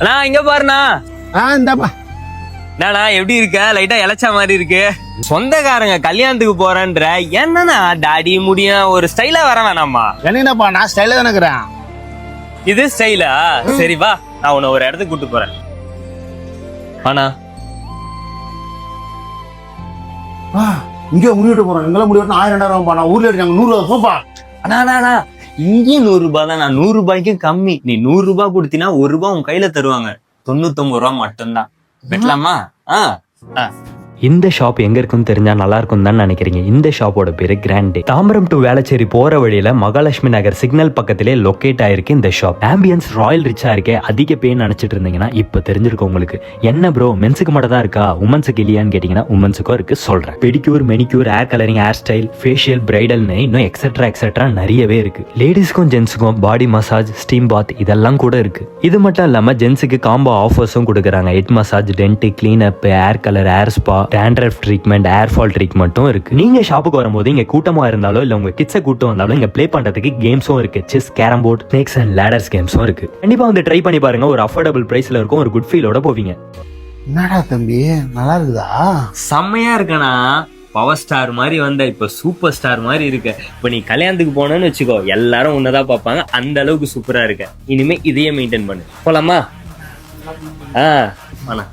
அண்ணா இங்க பாருண்ணா. ஆ இந்தாப்பா. என்னண்ணா எப்படி இருக்க? லைட்டா இளைச்ச மாதிரி இருக்கு. சொந்தக்காரங்க கல்யாணத்துக்கு போறேன்ற என்னண்ணா டாடி முடியும் ஒரு ஸ்டைலா வர வேணாமா? என்னப்பா நான் ஸ்டைலாக தானே இருக்கிறேன். இது ஸ்டைலா சரி வா. நான் உன்னை ஒரு இடத்துக்கு கூட்டு போறேன். ஆனா இங்கே முடிவிட்டு போகிறோம் எங்கெல்லாம் முடிவிட்டு ஆயிரம் ரெண்டாயிரம் நான் ஊரில் இருக்காங்க நூறுரூவா போப்பா அண்ணா அண்ணா, அண்ணா. இங்கேயும் நூறு ரூபாய் தான். நான் நூறு ரூபாய்க்கும் கம்மி. நீ நூறு ரூபாய் கொடுத்தீங்கன்னா ஒரு ரூபாய் உன் கையில தருவாங்க. தொண்ணூத்தொன்பது ரூபா மட்டும்தான். வெட்டலாமா ஆ ஆ. இந்த ஷாப் எங்க இருக்குன்னு தெரிஞ்சா நல்லா இருக்கும் தான் நினைக்கிறீங்க. இந்த ஷாப்போட பேரு கிராண்டே தாம்பரம் டு வேளச்சேரி போற வழியில மகாலட்சுமி நகர் சிக்னல் பக்கத்திலே லொக்கேட் ஆயிருக்கு இந்த ஷாப் ஆம்பியன்ஸ் ராயல் ரிச்சா இருக்கே அதிக பேர் நினைச்சிட்டு இருந்தீங்கன்னா இப்ப தெரிஞ்சிருக்கும் உங்களுக்கு. என்ன ப்ரோ மென்ஸுக்கு மட்டும் தான் இருக்கா? உமன்ஸுக்கு இல்லையான்னு கேட்டீங்கன்னா உமன்ஸுக்கும் இருக்கு சொல்றேன். Pedicure manicure hair colouring hair style facial பிரைடல்னு இன்னும் எக்ஸட்ரா எக்ஸட்ரா நிறையவே இருக்கு. லேடிஸ்க்கும் ஜென்ஸுக்கும் பாடி மசாஜ் ஸ்டீம் பாத் இதெல்லாம் கூட இருக்கு. இது மட்டும் இல்லாம ஜென்ஸுக்கு காம்போ ஆஃபர்ஸும் கொடுக்குறாங்க. Head massage dent clean up hair colour hair spa dandruff treatment hair fall ட்ரீட்மெண்ட்டும் இருக்கு. நீங்க ஷாப்புக்கு வரும்போது இங்க கூட்டமா இருந்தாலோ இல்ல உங்க கிட்ஸை கூட்டம் வந்தாலும் இங்க ப்ளே பண்றதுக்கு கேம்ஸும் இருக்கு. Chess carrom board snakes and ladders கேம்ஸும் இருக்கு. கண்டிப்பா வந்து ட்ரை பண்ணி பாருங்க. ஒரு அஃபோர்டபுள் பிரைஸ்ல இருக்கும் ஒரு குட் ஃபீலோட போவீங்க. என்னடா தம்பி? நல்லா இருக்குதா? செம்மையா இருக்கனா? பவர் ஸ்டார் மாதிரி வந்த இப்ப சூப்பர் ஸ்டார் மாதிரி இருக்க. இப்ப நீ கல்யாணத்துக்கு போனேன்னு வச்சுக்கோ எல்லாரும் உன்னதான் பார்ப்பாங்க. அந்த அளவுக்கு சூப்பரா இருக்க. இனிமே இதையே மெயின்டைன் பண்ணு. போலாமா? ஆ வேணாம்